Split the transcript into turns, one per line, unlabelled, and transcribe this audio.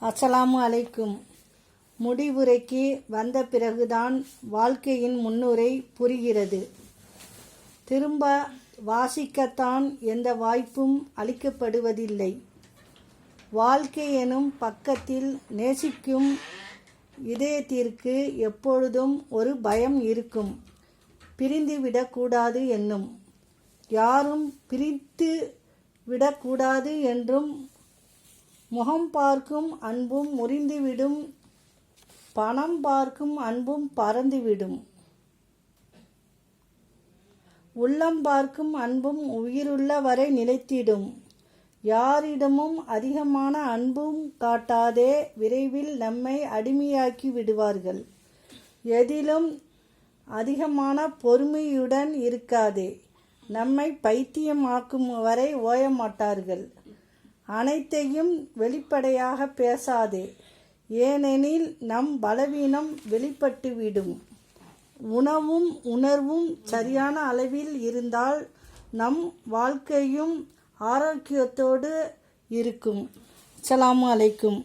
அஸ்ஸலாமு அலைக்கும். முடிவுரைக்கு வந்த பிறகுதான் வாழ்க்கையின் முன்னுரை புரிகிறது. திரும்ப வாசிக்கத்தான் எந்த வாய்ப்பும் அளிக்கப்படுவதில்லை. வாழ்க்கை எனும் பக்கத்தில் நேசிக்கும் இதயத்திற்கு எப்பொழுதும் ஒரு பயம் இருக்கும். பிரிந்து விடக்கூடாது என்னும். யாரும் பிரித்து விடக்கூடாது என்றும் முகம் பார்க்கும் அன்பும் முறிந்துவிடும். பணம் பார்க்கும் அன்பும் பறந்துவிடும். உள்ளம் பார்க்கும் அன்பும் உயிருள்ள வரை நிலைத்திடும். யாரிடமும் அதிகமான அன்பும் காட்டாதே விரைவில் நம்மை அடிமையாக்கி விடுவார்கள். எதிலும் அதிகமான பொறுமையுடன் இருக்காதே. நம்மை பைத்தியமாக்கும் வரை ஓயமாட்டார்கள். அனைத்தையும் வெளிப்படையாக பேசாதே. ஏனெனில் நம் பலவீனம் வெளிப்பட்டுவிடும். உணவும் உணர்வும் சரியான அளவில் இருந்தால் நம் வாழ்க்கையும் ஆரோக்கியத்தோடு இருக்கும். அஸ்ஸலாமு அலைக்கும்.